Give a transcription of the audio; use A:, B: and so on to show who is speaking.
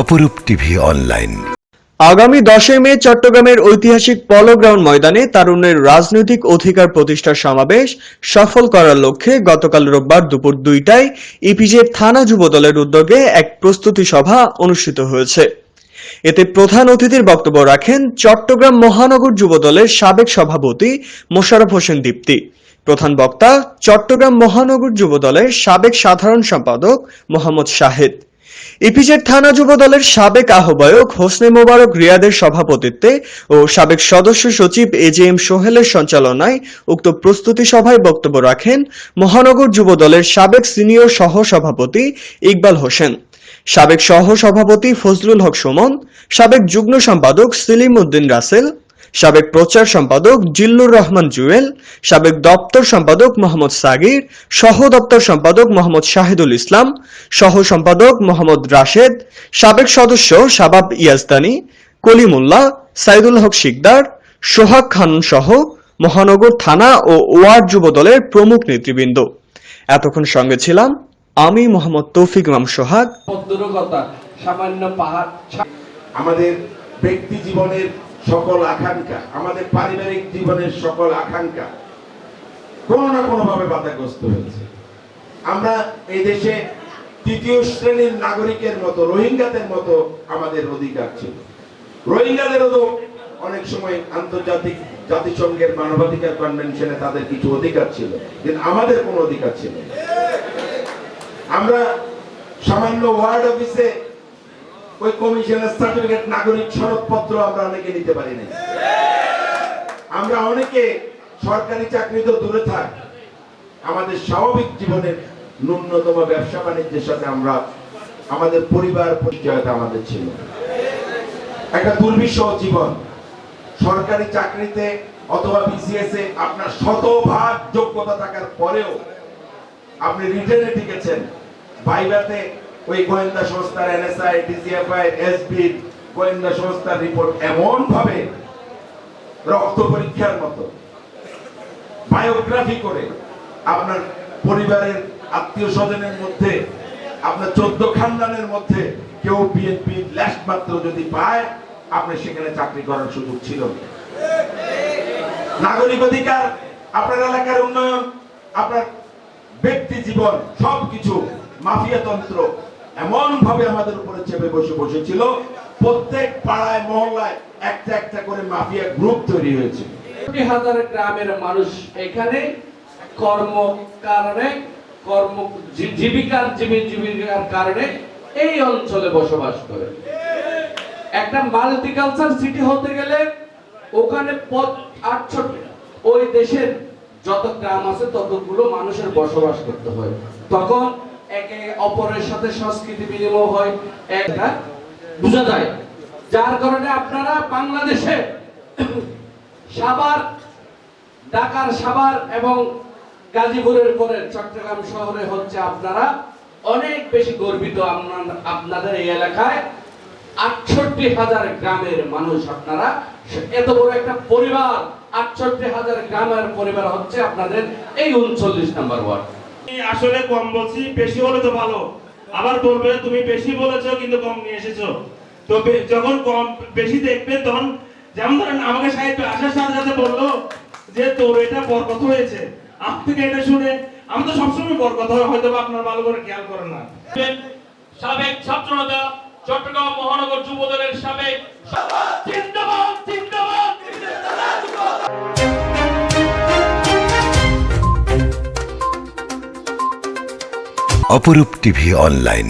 A: অপরূপ TV online.
B: আগামী দশই মে চট্টগ্রামের ঐতিহাসিক পলো গ্রাউন্ড ময়দানে তারুণ্যের রাজনৈতিক অধিকার প্রতিষ্ঠার সমাবেশ সফল করার লক্ষ্যে গতকাল রোববার দুপুর দুইটায় ইপিজেড থানা যুবদলের উদ্যোগে এক প্রস্তুতি সভা অনুষ্ঠিত হয়েছে। এতে প্রধান অতিথির বক্তব্য রাখেন চট্টগ্রাম মহানগর যুবদলের সাবেক সভাপতি মোশাররফ হোসেন দীপ্তি। প্রধান বক্তা চট্টগ্রাম মহানগর যুবদলের সাবেক সাধারণ সম্পাদক মোহাম্মদ শাহেদ। ইপিজেড থানা যুব দলের সাবেক আহ্বায়ক হোসনে মোবারক রিয়াদের সভাপতিত্বে ও সাবেক সদস্য সচিব এ জে এম সোহেলের সঞ্চালনায় উক্ত প্রস্তুতি সভায় বক্তব্য রাখেন মহানগর যুব দলের সাবেক সিনিয়র সহ সভাপতি ইকবাল হোসেন, সাবেক সহ সভাপতি ফজলুল হক সুমন, সাবেক যুগ্ম সম্পাদক সেলিম উদ্দিন রাসেল সাবেক প্রচার সম্পাদক জিল্লুর রহমান জুয়েল সাবেক দপ্তর সম্পাদক মোহাম্মদ সাগির সহ দপ্তর সম্পাদক মোহাম্মদ শাহিদুল ইসলাম সহ সম্পাদক মোহাম্মদ রাশেদ সাবেক সদস্য শাবাব ইয়াজদানি কলিমুল্লাহ সাইদুল হক শিকদার সোহাগ খান সহ মহানগর থানা ও ওয়ার্ড যুব দলের প্রমুখ নেতৃবৃন্দ। এতক্ষণ সঙ্গে ছিলাম আমি মোহাম্মদ তৌফিক ইমাম সোহাগ।
C: সামান্য পাহাড়
D: আমাদের ব্যক্তি জীবনের সকল আকাঙ্ক্ষা, আমাদের পারিবারিক জীবনের সকল আকাঙ্ক্ষা কোনো না কোনো ভাবে বাধাগ্রস্ত হয়েছে। আমরা এই দেশে তৃতীয় শ্রেণির নাগরিকের মতো, রোহিঙ্গাদের মতো আমাদের অধিকার ছিল। রোহিঙ্গাদেরও তো অনেক সময় আন্তর্জাতিক জাতিসংঘের মানবাধিকার কনভেনশনে তাদের কিছু অধিকার ছিল, কিন্তু আমাদের কোনো অধিকার ছিল আমরা সামান্য ওয়ার্ড অফিসে ওই কমিশনের সার্টিফিকেট নাগরিক সনদপত্র আমরা অনেকে নিতে পারি নাই। আমরা অনেকে সরকারি চাকরি তো দূরে থাক, আমাদের স্বাভাবিক জীবনের ন্যূনতম ব্যবসা বাণিজ্যের সাথে আমরা, আমাদের পরিবার পরিচয়তা আমাদের ছিল। একটা দুর্বিষহ জীবন। সরকারি চাকরিতে অথবা বিসিএস এ আপনার শতভাগ যোগ্যতা থাকার পরেও আপনি রিটার্নে টিকেছেন ভাইভাতে ওই গোয়েন্দা সংস্থার এনএসআই, ডিসিএফআই, এসবি গোয়েন্দা সংস্থার রিপোর্ট এমন ভাবে রক্ত পরীক্ষার মতো, বায়োগ্রাফি করে আপনার পরিবারের আত্মীয় স্বজনের মধ্যে, আপনার চোদ্দ খানদানের মধ্যে কেউ বিএনপি ল্যাস্ট মাত্র যদি পায়, আপনি সেখানে চাকরি করার সুযোগ ছিল। নাগরিক অধিকার, আপনার এলাকার উন্নয়ন, আপনার ব্যক্তি জীবন, সবকিছু মাফিয়াতন্ত্র এমন ভাবে আমাদের উপরে চেপে বসে বসেছিল, প্রত্যেক পাড়ায়, মহল্লায় একটা একটা করে মাফিয়া গ্রুপ তৈরি হয়েছে।
C: হাজার গ্রামের মানুষ এখানে কর্ম কারণে, কর্ম জীবিকার জীবী জীবিকার কারণে এই অঞ্চলে বসবাস করে। একটা মাল্টিকালচার সিটি হতে গেলে ওখানে পথ ওই দেশের যত গ্রাম আছে ততগুলো মানুষের বসবাস করতে হয়। তখন একে অপরের সাথে সংস্কৃতি বিনিময় হয়। একটা বোঝা যায়? যার কারণে আপনারা বাংলাদেশে সাভার, ঢাকার সাভার এবং গাজীপুরের পরে চট্টগ্রাম শহরে হচ্ছে আপনারা অনেক বেশি গর্বিত আপনাদের এই এলাকায় আটষট্টি হাজার গ্রামের মানুষ আপনারা। এত বড় একটা পরিবার, আটষট্টি হাজার গ্রামের পরিবার হচ্ছে আপনাদের এই উনচল্লিশ নাম্বার ওয়ার্ড।
E: আসলে কম বলছি বেশি হলে তো ভালো। আবার বলবে তুমি বেশি বলেছ কিন্তু কম নিয়ে এসেছ। তো যখন কম বেশি দেখবে তখন যেমন ধরেন আমাকে সাহিত্য আসার সাথে সাথে বলল যে তোর এটা বরকত হয়েছে। আপ থেকে এটা শুনে আমি তো সবসময় বরকত হয় হয়তো আপনার ভালো করে খেয়াল করেন না।
F: সাবেক ছাত্রনেতা চট্টগ্রাম মহানগর যুব দলের সাবেক জিন্দাবাদ জিন্দাবাদ!
A: অপরূপ টিভি অনলাইন।